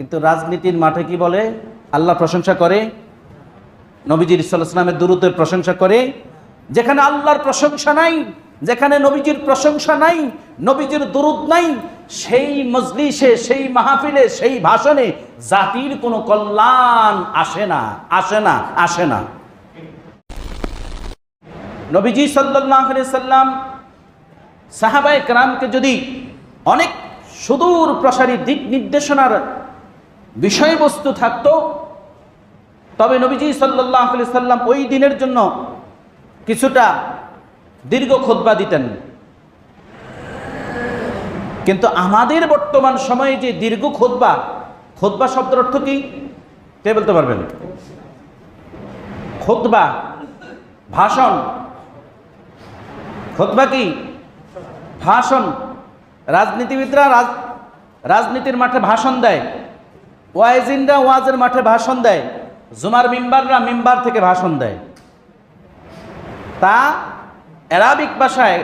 কিন্তু রাজনীতির মাঠে কি বলে? আল্লাহ প্রশংসা করে, নবীজির ইসলামের দূরত্বের প্রশংসা করে, যেখানে আল্লাহর প্রশংসা নাই, যেখানে নবীজির প্রশংসা নাই, নবীজির দুরুদ নাই, সেই মজলিসে, সেই মাহফিলে, সেই ভাষণে জাতির কোনো কল্যাণ আসে না আসে না আসে না। নবীজি সাল্লাম সাহাবায় কারামকে যদি অনেক সুদূর প্রসারী দিক নির্দেশনার বিষয়বস্তু থাকতো। তবে নবীজি সাল্লাহ আলি সাল্লাম ওই দিনের জন্য কিছুটা দীর্ঘ খোদবা দিতেন। কিন্তু আমাদের বর্তমান সময়ে যে দীর্ঘ খোদবা খোদবা শব্দের অর্থ কি? কে বলতে পারবেন? খোদবা, ভাষণ। খোদবা কি? ভাষণ। রাজনীতিবিদরা রাজ রাজনীতির মাঠে ভাষণ দেয়। ওয়াইজিনরা ওয়াজের মাঠে ভাষণ দেয়। জুমার মিম্বাররা মিম্বার থেকে ভাষণ দেয়। তা অ্যারাবিক ভাষায়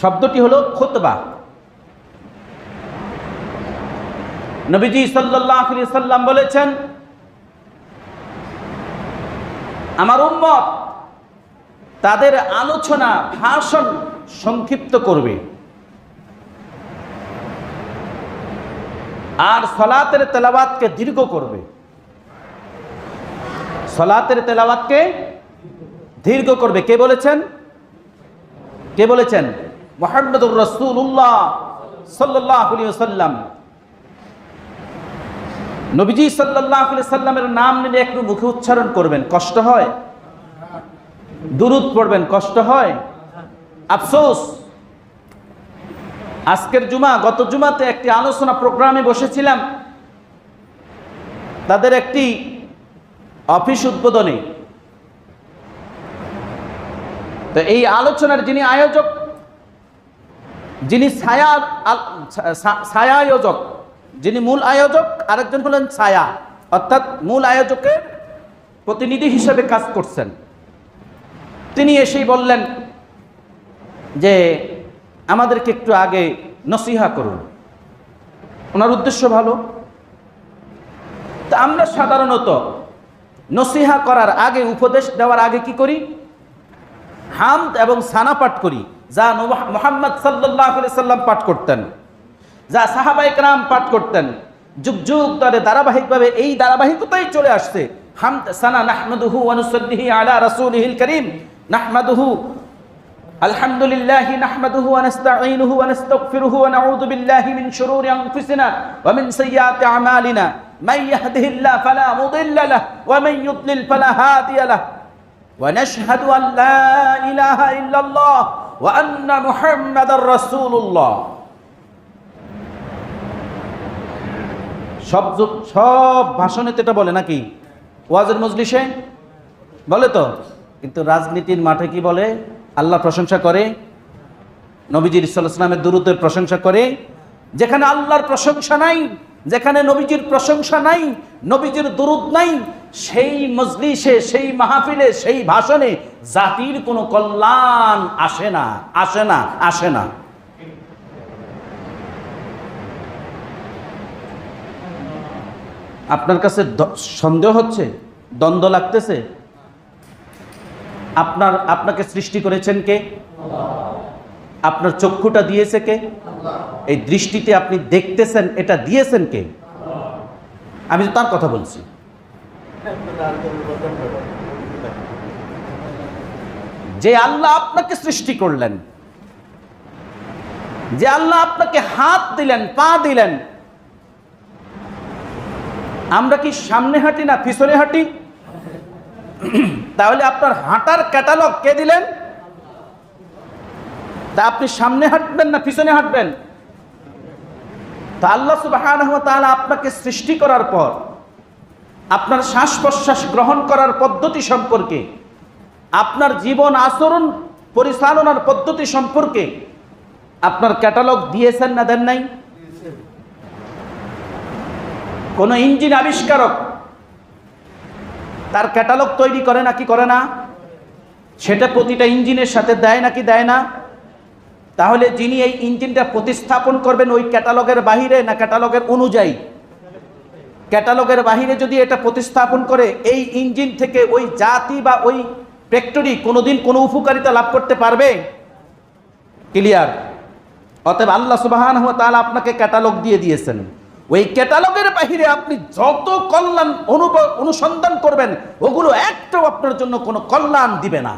শব্দটি হলো খুতবা। নবীজি সাল্লাহ আলি সাল্লাম বলেছেন, আমার উম্মত তাদের আলোচনা, ভাষণ সংক্ষিপ্ত করবে। আর সলাতের তেলাবাতকে দীর্ঘ করবে। সলাতের তেলাওয়াতকে দীর্ঘ করবে। কে বলেছেন? কে বলেছেন? মোহাম্মদুর রসুল্লাহ সাল্লাহ সাল্লাম নবীজি সাল্লাহ সাল্লামের নাম নিলে একটু মুখে উচ্চারণ করবেন। কষ্ট হয়? দুরুদ পড়বেন? কষ্ট হয়? আফসোস? আজকের জুমা, গত জুমাতে একটি আলোচনা প্রোগ্রামে বসেছিলাম। তাদের একটি অফিস উদ্বোধনে। তো এই আলোচনার যিনি আয়োজক, যিনি ছায়া ছায়া আয়োজক, যিনি মূল আয়োজক, আরেকজন হলেন ছায়া। অর্থাৎ মূল আয়োজকের প্রতিনিধি হিসেবে কাজ করছেন। তিনি এসেই বললেন যে আমাদেরকে একটু আগে নসিহা করুন। ওনার উদ্দেশ্য ভালো। তা আমরা সাধারণত নসিহা করার আগে, উপদেশ দেওয়ার আগে কি করি? হামদ এবং সানা পাঠ করি, যা মোহাম্মদ সাল্লাম পাঠ করতেন, যা সাহাবাইকরাম পাঠ করতেন। যুগ যুগ ধরে ধারাবাহিকভাবে এই ধারাবাহিকতাই চলে আসছে। হামদ, সানা নাহমাদুহু ওয়ানুসাল্লিহি আলা রাসূলিহিল করিম। নাহমাদুহু الحمد لله نحمده ونستعينه ونستغفره ونعوذ بالله من شرور انفسنا ومن سيئات اعمالنا من يهده الله فلا مضل له ومن يضلل فلا هادي له ونشهد ان لا اله الا الله وان محمدا رسول الله সব যুগ- সব ভাষণেতে এটা বলে নাকি ওয়াজের মজলিসে বলে তো কিন্তু রাজনীতির মাঠে কি বলে আল্লাহ প্রশংসা করে, নবীজির ইসলামের দুরুদের প্রশংসা করে, যেখানে আল্লাহর প্রশংসা নাই, যেখানে নবীজির প্রশংসা নাই, নবীজির দুরুদ নাই, সেই মজলিসে, সেই মাহফিলে, সেই ভাষণে জাতির কোনো কল্যাণ আসে না আসে না আসে না। আপনার কাছে সন্দেহ হচ্ছে? দ্বন্দ্ব লাগতেছে? আপনার, আপনাকে সৃষ্টি করেছেন কে? আপনার চক্ষুটা দিয়েছে কে? এই দৃষ্টিতে আপনি দেখতেছেন, এটা দিয়েছেন কে? আমি তো তার কথা বলছি। যে আল্লাহ আপনাকে সৃষ্টি করলেন, যে আল্লাহ আপনাকে হাত দিলেন, পা দিলেন, আমরা কি সামনে হাঁটি না পিছনে হাঁটি? তাহলে আপনার হাঁটার ক্যাটালগ কে দিলেন? তা আপনি সামনে হাঁটবেন না পিছনে হাঁটবেন? তা আল্লাহ তাআলা আপনাকে সৃষ্টি করার পর, আপনার শ্বাস প্রশ্বাস গ্রহণ করার পদ্ধতি সম্পর্কে, আপনার জীবন আচরণ পরিচালনার পদ্ধতি সম্পর্কে আপনার ক্যাটালগ দিয়েছেন না দেন নাই? কোন ইঞ্জিন আবিষ্কারক তার ক্যাটালগ তৈরি করে নাকি করে না? সেটা প্রতিটা ইঞ্জিনের সাথে দেয় নাকি দেয় না? তাহলে যিনি এই ইঞ্জিনটা প্রতিস্থাপন করবেন ওই ক্যাটালগের বাহিরে না ক্যাটালগের অনুযায়ী? ক্যাটালগের বাহিরে যদি এটা প্রতিস্থাপন করে, এই ইঞ্জিন থেকে ওই জাতি বা ওই ফ্যাক্টরি কোনোদিন কোনো উপকারিতা লাভ করতে পারবে? ক্লিয়ার? অতএব আল্লাহ সুবাহান তাহলে আপনাকে ক্যাটালগ দিয়ে দিয়েছেন। ওই ক্যাটালগের বাহিরে আপনি যত কল্যাণ অনুসন্ধান করবেন, ওগুলো একটাও আপনার জন্য কোনো কল্যাণ দিবে না।